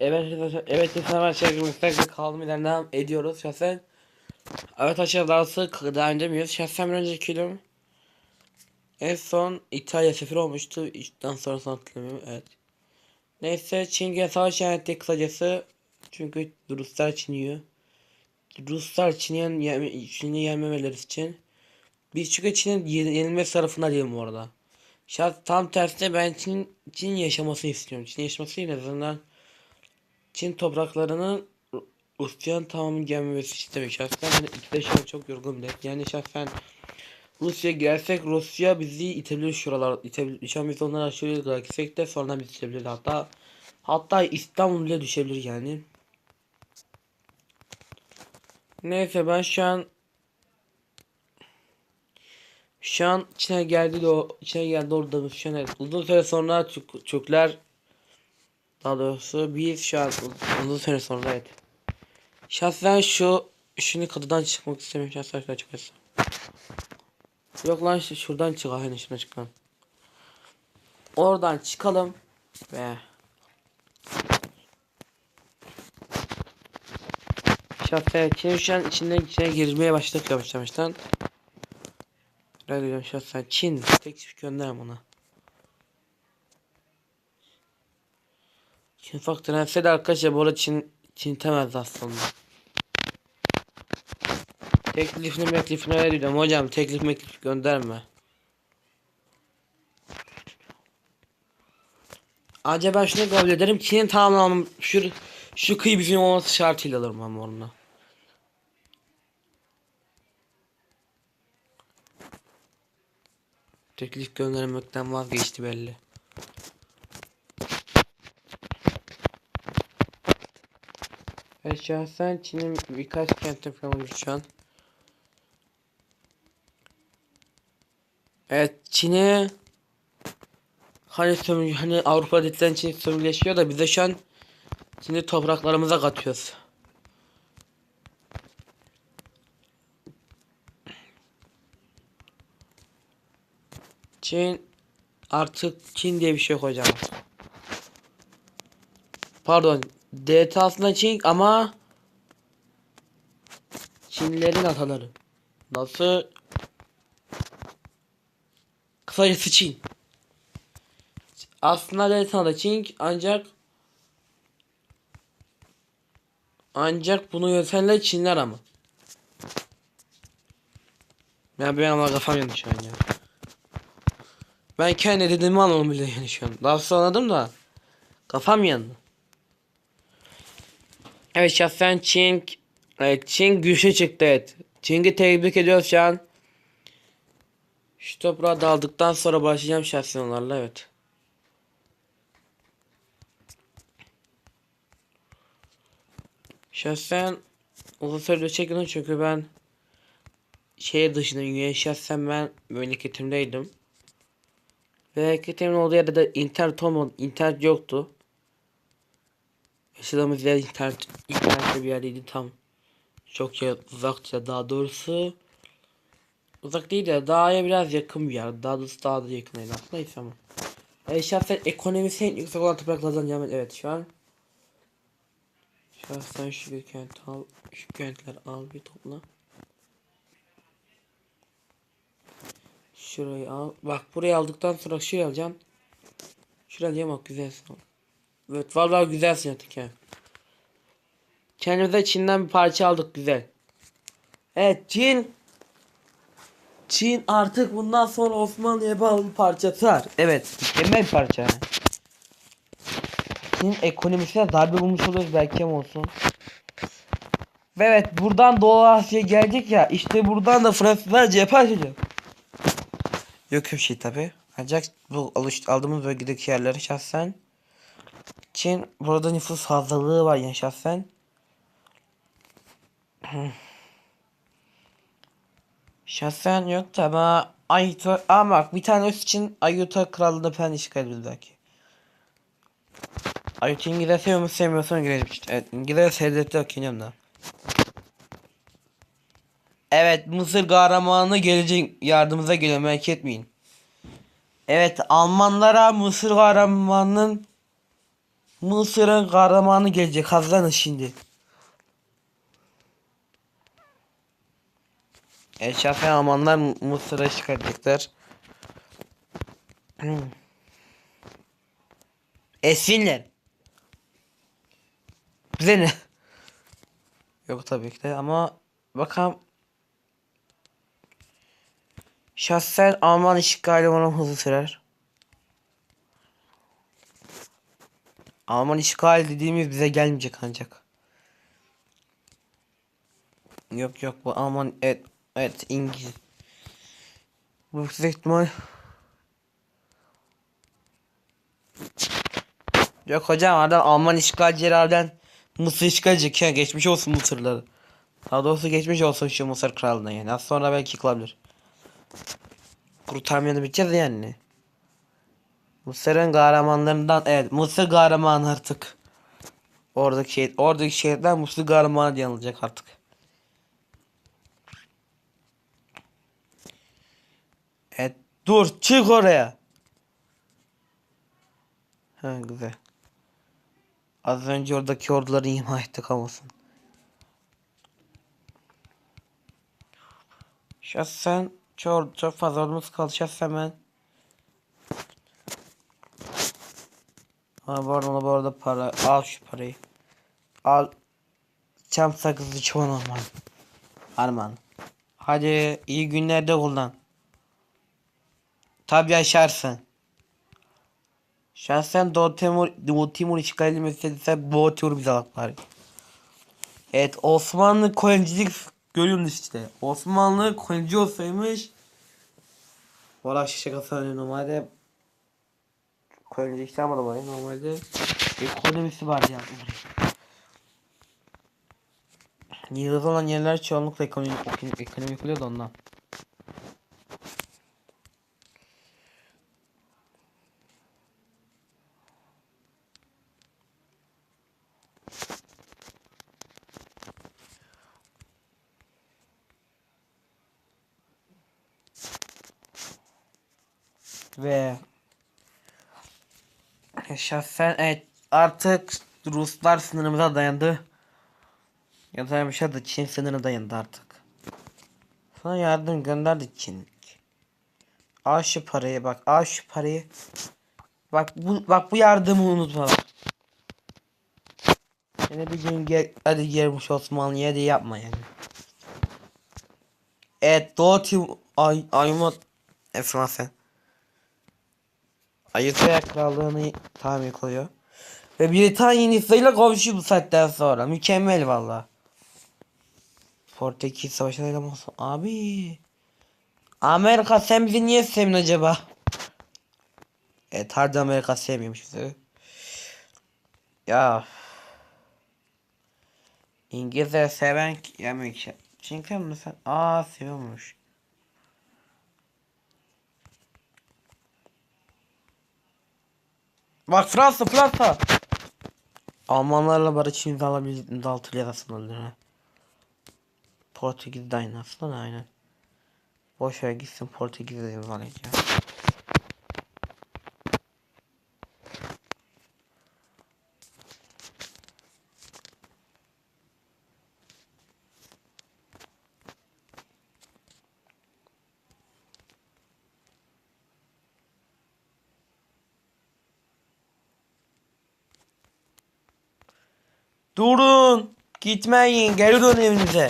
Evet arkadaşlar, evet çekmekte kaldım ileriden devam ediyoruz şahsen. Evet aşağı daha sık devam edemiyoruz. Şahsen bir önceki film en son İtalya seferi olmuştu. İşten sonrasını hatırlamıyorum. Evet. Neyse Çin'e savaş ilan etti kısacası. Çünkü Ruslar Çin yiyor. Ruslar yeme, Çin'i yenmemeleri için. Biz çünkü Çin'in ye- yenilmesi tarafında değilim bu arada. Şahs tam tersine ben Çin, Çin yaşamasını istiyorum. Çin yaşaması en azından Çin topraklarının Ru- Rusya'nın tamamı gelmemesi istemiyor. Şahsen ben ikisi de şu an çok yorgunum. Yani şahsen Rusya gelsek Rusya bizi itebilir şuralar itebilir. Şu an biz onları aşırı gitsek de sonra biz itebilir. Hatta hatta İstanbul bile düşebilir yani. Neyse ben şu an şu an Çin'e geldi de o Çin'e geldi orada şu an evet. uzun süre sonra Türk, Türkler daha doğrusu biz şu an uz- uzun süre sonra evet. Şahsen şu şunu kadıdan çıkmak istemiyorum şahsen şuradan çıkarsam. Yok lan şu- şuradan çık aynen şuradan çıkalım. Oradan çıkalım ve Şahsen Çin şu an içinden içine girmeye başladık yavaş yavaştan. Diyorum şahsen Çin teklif gönderim ona. Çin faktör dense de arkadaşlar bu arada Çin Çin temez aslında. Teklifini meklifini öyle diyorum hocam teklif meklif gönderme. Acaba şunu kabul ederim Çin'in tamamı şu şu kıyı bizim olması şartıyla alırım ben onunla. Teklif göndermekten vazgeçti belli. Evet şahsen Çin'in birkaç kente falan olmuş şu an. Evet Çin'e hani sömür hani Avrupa dediğinden Çin sömürleşiyor da bize şu an Çin'i topraklarımıza katıyoruz. Çin artık Çin diye bir şey hocam. Pardon. DT aslında Çin ama Çinlilerin ataları. Nasıl? Kısacası Çin. Aslında DT da Çin ancak ancak bunu yönetenler Çinler ama. Ya ben ama kafam yandı şu an ya. Ben kendi dediğimi anladım bile yani şu an. Sonra anladım da kafam yandı. Evet şahsen Çin evet, Çin güçlü çıktı evet. Çin'i tebrik ediyoruz şu an. Şu toprağı da aldıktan sonra başlayacağım şahsen onlarla evet. Şahsen uzun süredir çekmedim çünkü ben şehir dışındayım. Yani şahsen ben memleketimdeydim. Memleketimin olduğu yerde de internet olmadı. internet yoktu. Yaşadığımız yer internet, internette bir yerdeydi tam. Çok ya, uzakça daha doğrusu. Uzak değil de dağa biraz yakın bir yer. Daha doğrusu daha da yakın en aslında neyse ama. E, şahsen ekonomisi en yüksek olan topraklardan Yemen evet şu an. Şahsen şu kent al, şu kentler al bir topla. Şurayı al. Bak burayı aldıktan sonra şurayı alacağım. Şurayı alacağım bak güzelsin. Evet vallahi güzelsin artık ya. Kendimize Çin'den bir parça aldık güzel. Evet Çin. Çin artık bundan sonra Osmanlı'ya bağlı bir parçası var. Evet mükemmel bir parça. Çin ekonomisine darbe bulmuş oluyoruz belki ama olsun. Ve evet buradan Doğu Asya'ya geldik ya işte buradan da Fransızlar cephe açacak. Yok bir şey tabi. Ancak bu alış aldığımız bölgedeki yerleri şahsen Çin burada nüfus fazlalığı var yani şahsen. şahsen yok da ama Ayuta ama bak bir tane öz için Ayuta krallığını falan edebiliriz belki. Ayuta İngiliz seviyor mu sevmiyorsan girelim işte. Evet İngiliz sevdikleri okuyacağım da. Evet Mısır kahramanı gelecek yardımımıza geliyor merak etmeyin. Evet Almanlara Mısır kahramanının Mısır'ın kahramanı gelecek. Hazırlanın şimdi. Eşraf ve Almanlar Mısır'a çıkartacaklar. Hmm. Esinler. Bize ne? Yok tabii ki de ama bakalım. Şahsen Alman işgali umarım hızlı sürer. Alman işgal dediğimiz bize gelmeyecek ancak. Yok yok bu Alman evet evet İngiliz. Bu yüksek ihtimal Yok hocam adam Alman işgalcilerden Mısır işgalci ya geçmiş olsun Mısırları. Daha doğrusu geçmiş olsun şu Mısır kralına yani. Az sonra belki yıkılabilir. Kurtarmayanı biteceğiz yani. Mısır'ın kahramanlarından evet Mısır kahramanı artık. Oradaki şey, oradaki şehirler Mısır kahramanı diye anılacak artık. Evet dur çık oraya. Ha güzel. Az önce oradaki orduları imha ettik olsun. Şahsen çok, çok fazla ordumuz kaldı şahsen ben. Ha bu arada bu arada para al şu parayı. Al. Çam sakızı çoğun Arman. Arman. Hadi iyi günlerde kullan. Tabi yaşarsın. Şahsen Doğu Timur, Doğu Timur işgali meselesi Doğu Timur bize bak bari. Evet Osmanlı kolonicilik görüyorsunuz işte. Osmanlı kolonici olsaymış Valla şaka söylüyor normalde Kolonici işte ama normalde ekonomisi var yani. Yıldız olan yerler çoğunlukla ekonomi, ekonomik oluyor da ondan. Ve şahsen evet artık Ruslar sınırımıza dayandı. Ya da bir şey de Çin sınırına dayandı artık. Sana yardım gönderdi Çin. Al şu parayı bak al şu parayı. Bak bu bak bu yardımı unutma. Yine bir gün gel hadi gelmiş Osmanlı'ya de yapma yani. Evet Doğu Tim ay Aymut Efendim sen. Ayutthaya Krallığı'nı tahmin koyuyor. Ve Britanya'nın İsrail'le komşu bu saatten sonra. Mükemmel valla. Portekiz mı olsun? Abi. Amerika sen bizi niye sevmiyorsun acaba? Evet harbi Amerika sevmiyormuş bizi. Ya. İngilizce seven yemek. Çünkü mi sen? Aa seviyormuş. Bak Fransa Fransa. Almanlarla barış imzalabildiğinde altı yarasını. Portekiz de aynı aslında aynen. Boş gitsin Portekiz'de imzalayacağım. Durun. Gitmeyin. Geri dön evinize.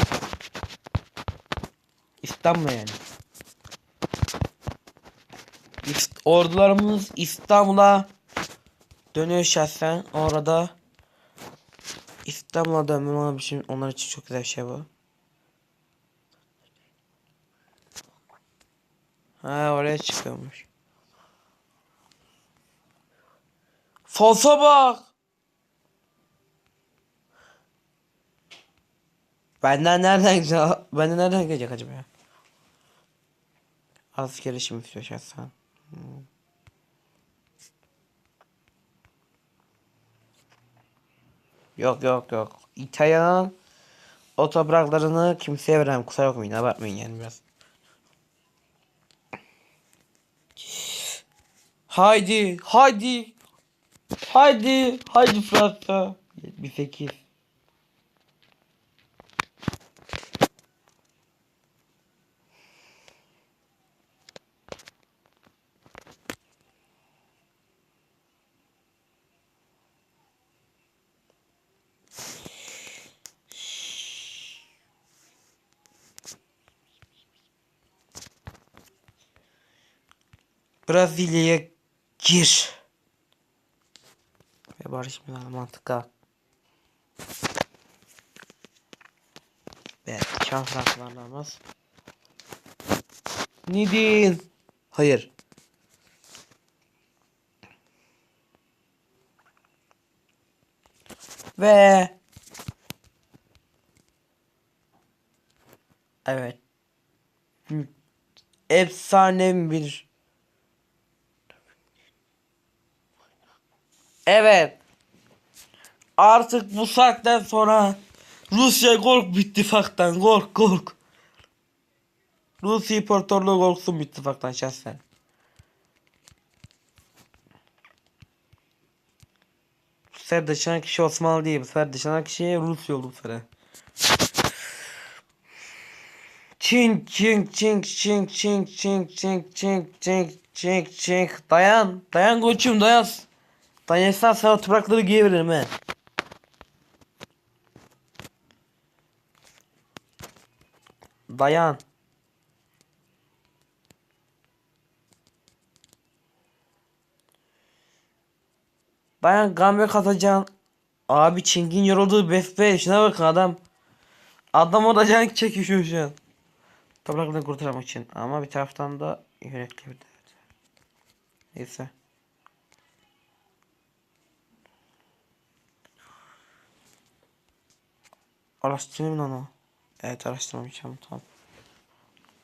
İstanbul yani. İst- Ordularımız İstanbul'a dönüyor şahsen. Orada İstanbul'a dönmem onlar için, onlar için çok güzel bir şey bu. Ha oraya çıkıyormuş. Falsa bak. Benden nereden gelecek? Benden nereden gelecek acaba ya? Asker işim istiyor şahsen. Hmm. Yok yok yok. İtalyan o topraklarını kimseye veremem. Kusura bakmayın abartmayın yani biraz. Haydi haydi. Haydi. Haydi Fransa. 78. Brazilya'ya gir. Ve barış Milan mantıklı. Evet, şans rahatlanamaz. Nidin. Hayır. Ve Evet. Efsane bir Evet. Artık bu saatten sonra Rusya kork ittifaktan kork kork. Rusya İmparatorluğu korksun ittifaktan şahsen. Bu sefer dışlanan kişi Osmanlı değil. Bu sefer dışlanan kişi Rusya oldu bu sefer. Çink çink çink çink çink çink çink çink çink çink dayan dayan koçum dayan dayansan sana toprakları veririm he dayan dayan gambe katacaksın abi çingin yoruldu besbe şuna bakın adam adam orada can çekişiyor şu an Toprakları kurtarmak için ama bir taraftan da yürekli bir dert. Neyse. Araştırayım onu. Evet araştırmamışım tamam.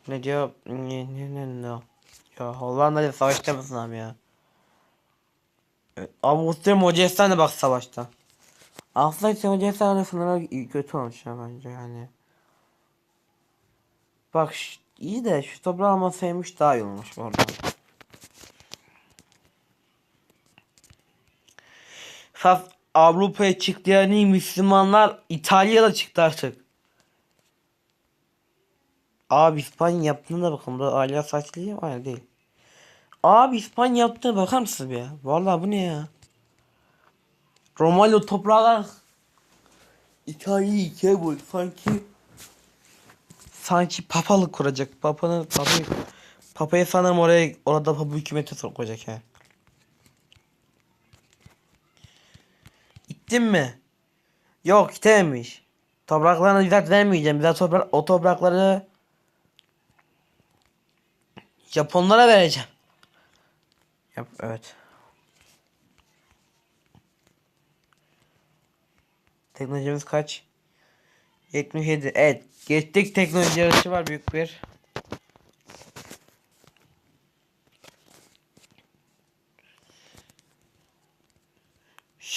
Ne diyor? Ne ne ne ne? Ya Hollanda ile savaşta mısın abi ya? Evet, Avusturya Macaristan da bak savaşta. Aslında işte Macaristan sınırı kötü olmuş ya bence yani. Bak iyi de şu toprağı almasaymış daha iyi olmuş bu arada. Saf Avrupa'ya çıktı yani Müslümanlar İtalya'da çıktı artık. Abi İspanya yaptığına da bakın. Bu Alya saçlı mi? Hayır değil. Abi İspanya yaptığına bakar mısınız ya? Vallahi bu ne ya? Romalı toprağlar İtalya'yı ikiye böl. Sanki sanki papalık kuracak. Papanın papayı papayı sanırım oraya orada papa hükümeti sokacak he. Gittin mi? Yok gitememiş. Topraklarını bize vermeyeceğim. Bize toprak o toprakları Japonlara vereceğim. Yap evet. Teknolojimiz kaç? 77. Evet. Geçtik teknoloji yarışı var büyük bir.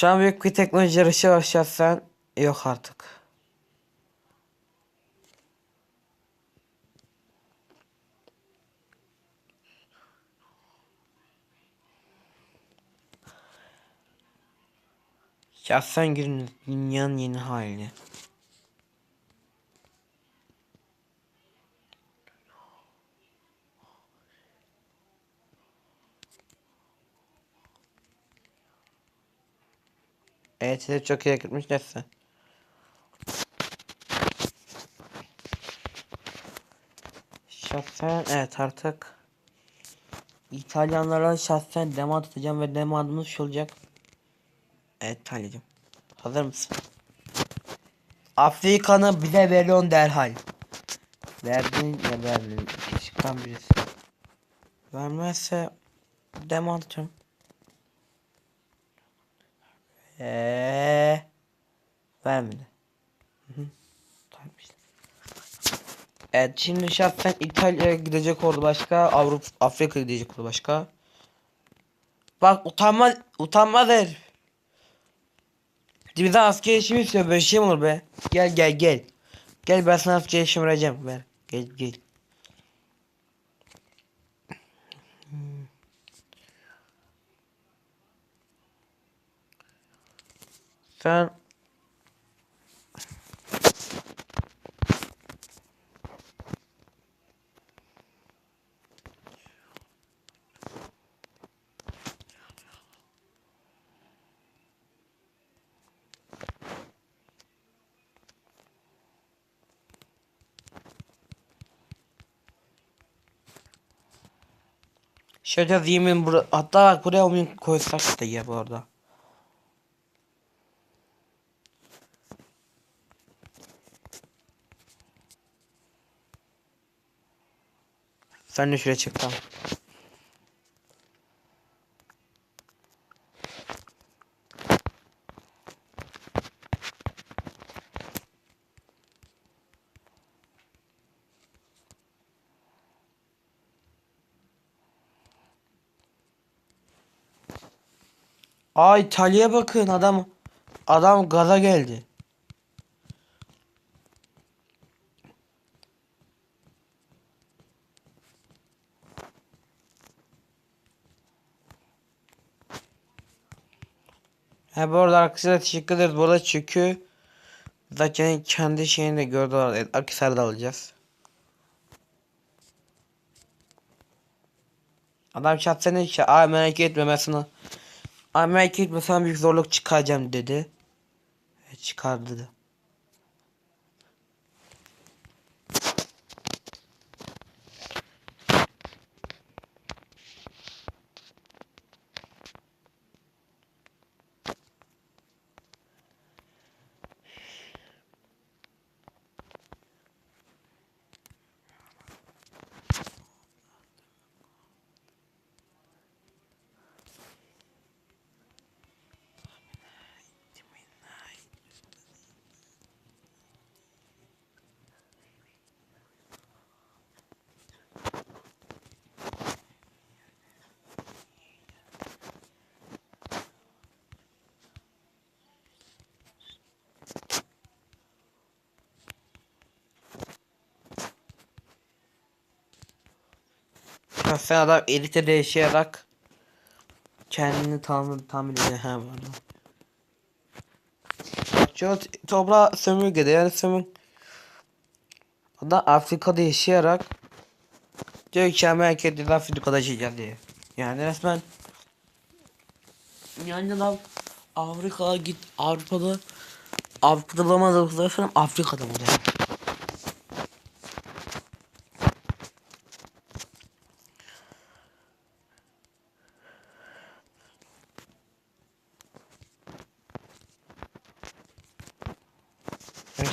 Şu an büyük bir teknoloji yarışı var şahsen. Yok artık. Şahsen girin dünyanın yeni hali. Evet çok iyi gitmiş neyse. Şahsen evet artık İtalyanlara şahsen demo atacağım ve demo adımız şu olacak. Evet Talya'cığım. Hazır mısın? Afrika'nı bize veriyorsun derhal. Verdin ya verdin. Çıkan birisi. Vermezse demo atacağım. Eee vermedi. Hı hı. Evet şimdi şahsen İtalya'ya gidecek oldu başka Avrupa Afrika'ya gidecek oldu başka. Bak utanma utanmaz herif. Bizden asker işimi istiyor böyle şey mi olur be? Gel gel gel. Gel ben sana asker işimi vereceğim. Ver. Gel gel. Şahsen Şöyle yemin bura hatta bak buraya oyun koysak da ya bu arada. Sen de şuraya çık tamam. Aa İtalya'ya bakın adam adam gaza geldi. Ha bu arada arkadaşlar teşekkür ederiz. Bu çünkü zaten kendi şeyini de gördüler. Akhisar'da alacağız. Adam çatsana işte. Ay merak etme ben sana. Ay merak etme sana büyük zorluk çıkaracağım dedi. E, çıkardı da. Şahsen adam elite yaşayarak kendini tam tahmin ediyor ha arada. Çok toprağa sömürgede yani sömür Adam Afrika'da yaşayarak diyor ki Amerika'da Afrika'da yaşayacağız diye. Yani resmen yani adam Afrika'ya git Avrupa'da Avrupa'da bulamadıkları falan Afrika'da burada.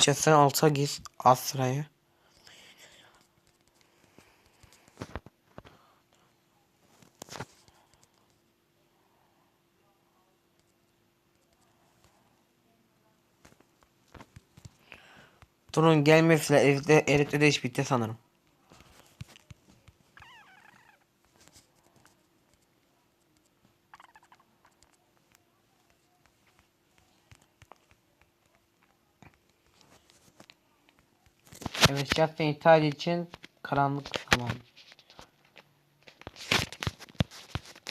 Önce sen alta git alt sıraya. Durun gelmesiyle erikte, erikte de iş bitti sanırım. Evet şahsen İtalya için karanlık zaman.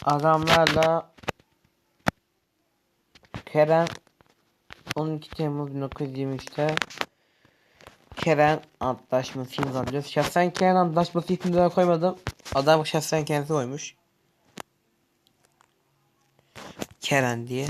Adamlarla Kerem 12 Temmuz 1923'te Kerem antlaşması imzalıyoruz. Şahsen Kerem antlaşması isimleri koymadım. Adam şahsen kendisi koymuş. Kerem diye.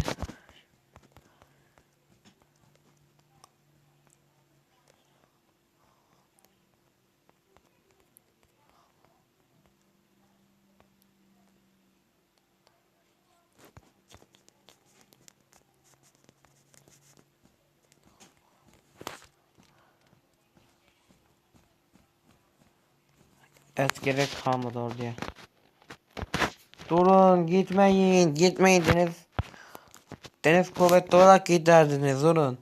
Gerek kalmadı oraya. Durun gitmeyin gitmeyin Deniz. Deniz kuvvetli olarak giderdiniz durun.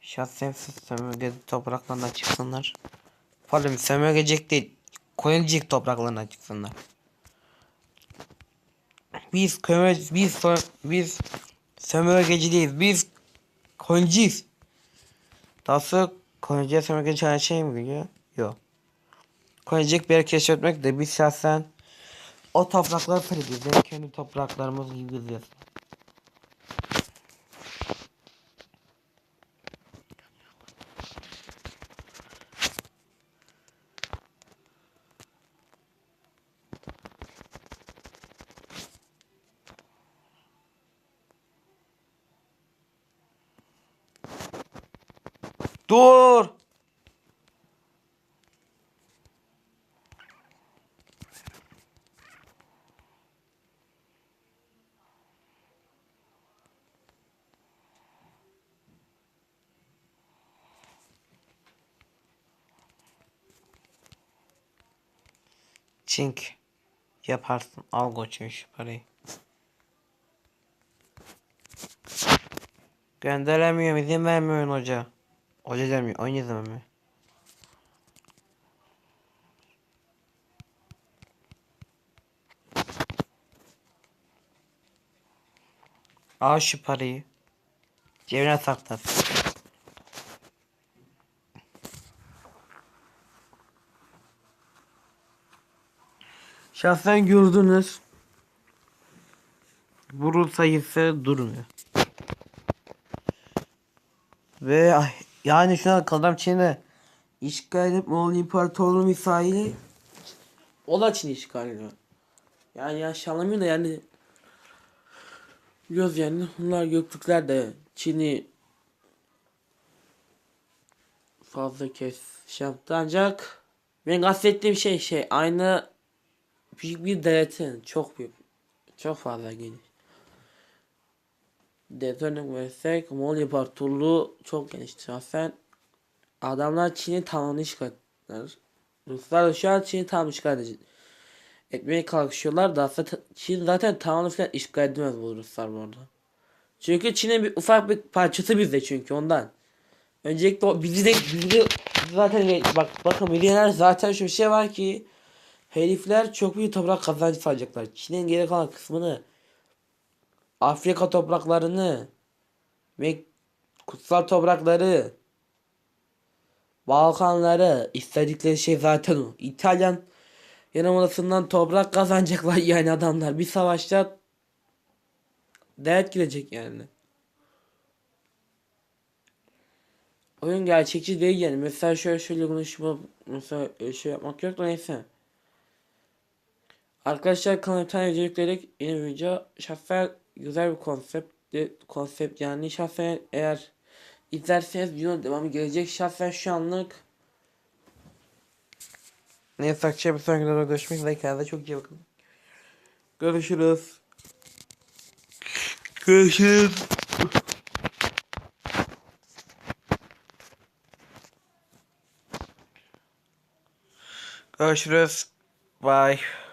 Şahsen siz sömürge topraklarına çıksınlar. Pardon sömürgecek değil. Koyuncuk topraklarına çıksınlar. Biz kömür biz biz sömürgeci değiliz. Biz koyuncuyuz. Daha sonra Koyuncuya sömürge çağıran şey mi geliyor? Yok. Koyuncuk bir yer keşfetmek de biz şahsen o toprakları fethediyoruz. Yani kendi topraklarımız gibi geziyoruz. Dur. Çink. Yaparsın. Al koçum şu parayı. Gönderemiyorum. izin vermiyorsun hoca. Demiyor. Oyun izin vermiyor. Al şu parayı. Cebine sakla. Şahsen gördünüz. Vurul sayısı durmuyor. Ve ay, yani şu an kadar Çin'e işgal edip Moğol İmparatorluğu misali o da Çin işgal ediyor. Yani yanlış anlamıyorum da yani biliyoruz yani bunlar Göktürkler de Çin'i fazla kez şey yaptı ancak benim kastettiğim şey şey aynı büyük bir devletin çok büyük çok fazla geniş. Örnek verirsek Moğol İmparatorluğu çok geniş şahsen adamlar Çin'i tamamen işgal. Ruslar da şu an Çin'i tam işgal. Etmeye kalkışıyorlar da aslında Çin zaten tamamen falan işgal edemez bu Ruslar bu arada. Çünkü Çin'in bir ufak bir parçası bizde çünkü ondan. Öncelikle o bizi de bizi de zaten bak bakın milyoner zaten şu bir şey var ki herifler çok büyük toprak kazancı sağlayacaklar. Çin'in geri kalan kısmını Afrika topraklarını ve kutsal toprakları Balkanları istedikleri şey zaten o. İtalyan yarımadasından toprak kazanacaklar yani adamlar. Bir savaşta dert gidecek yani. Oyun gerçekçi değil yani. Mesela şöyle şöyle konuşma mesela şey yapmak yok da neyse. Arkadaşlar kanalıma tane video yükledik. Yeni video. Şahsen güzel bir konsept. Konsept yani şahsen eğer izlerseniz videonun devamı gelecek. Şahsen şu anlık Neyse akşam bir sonraki videoda görüşmek üzere. Kendinize çok iyi bakın. Görüşürüz. Görüşürüz. Görüşürüz. Bye.